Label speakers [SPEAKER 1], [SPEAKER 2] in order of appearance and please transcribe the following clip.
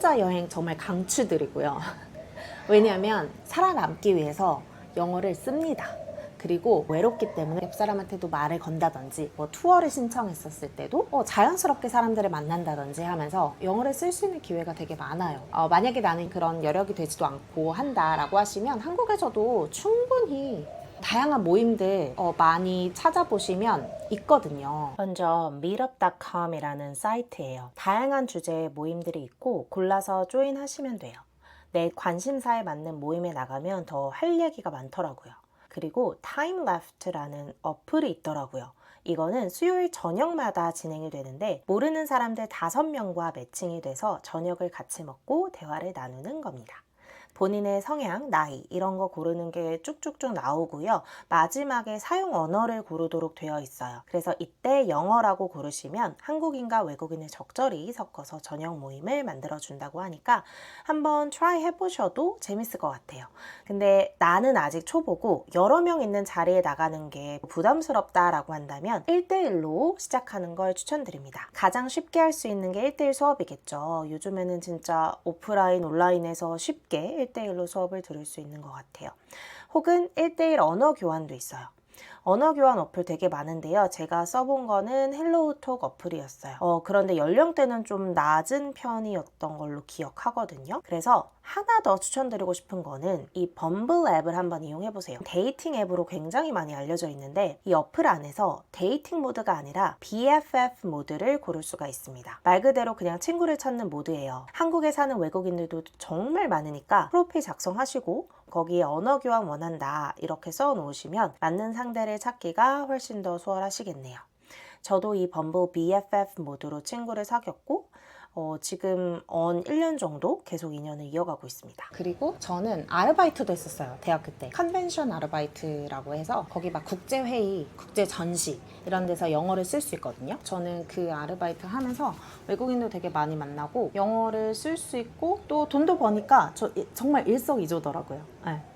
[SPEAKER 1] 혼자 여행 정말 강추드리고요. 왜냐하면 살아남기 위해서 영어를 씁니다. 그리고 외롭기 때문에 옆 사람한테도 말을 건다든지 뭐 투어를 신청했었을 때도 어, 자연스럽게 사람들을 만난다든지 하면서 영어를 쓸 수 있는 기회가 되게 많아요. 어, 만약에 나는 그런 여력이 되지도 않고 한다라고 하시면 한국에서도 충분히 다양한 모임들 어, 많이 찾아보시면 있거든요. 먼저 meetup.com이라는 사이트예요. 다양한 주제의 모임들이 있고 골라서 조인하시면 돼요. 내 관심사에 맞는 모임에 나가면 더 할 얘기가 많더라고요. 그리고 Time Left라는 어플이 있더라고요. 이거는 수요일 저녁마다 진행이 되는데 모르는 사람들 5명과 매칭이 돼서 저녁을 같이 먹고 대화를 나누는 겁니다. 본인의 성향, 나이 이런 거 고르는 게 쭉쭉쭉 나오고요. 마지막에 사용 언어를 고르도록 되어 있어요. 그래서 이때 영어라고 고르시면 한국인과 외국인을 적절히 섞어서 저녁 모임을 만들어 준다고 하니까 한번 트라이 해보셔도 재밌을 것 같아요. 근데 나는 아직 초보고 여러 명 있는 자리에 나가는 게 부담스럽다라고 한다면 1대1로 시작하는 걸 추천드립니다. 가장 쉽게 할 수 있는 게 1대1 수업이겠죠. 요즘에는 진짜 오프라인, 온라인에서 쉽게 1대1로 수업을 들을 수 있는 것 같아요. 혹은 1대1 언어 교환도 있어요. 언어 교환 어플 되게 많은데요. 제가 써본 거는 헬로우톡 어플이었어요. 어, 그런데 연령대는 좀 낮은 편이었던 걸로 기억하거든요. 그래서 하나 더 추천드리고 싶은 거는 이 범블 앱을 한번 이용해 보세요. 데이팅 앱으로 굉장히 많이 알려져 있는데 이 어플 안에서 데이팅 모드가 아니라 BFF 모드를 고를 수가 있습니다. 말 그대로 그냥 친구를 찾는 모드예요. 한국에 사는 외국인들도 정말 많으니까 프로필 작성하시고 거기에 언어 교환 원한다 이렇게 써 놓으시면 맞는 상대를 찾기가 훨씬 더 수월하시겠네요. 저도 이 범블 BFF 모드로 친구를 사귀었고 어, 지금 언 1년 정도 계속 인연을 이어가고 있습니다. 그리고 저는 아르바이트도 했었어요. 대학교 때. 컨벤션 아르바이트라고 해서 거기 막 국제회의, 국제전시 이런 데서 영어를 쓸 수 있거든요. 저는 그 아르바이트 하면서 외국인도 되게 많이 만나고 영어를 쓸 수 있고 또 돈도 버니까 저 이- 정말 일석이조더라고요. 네.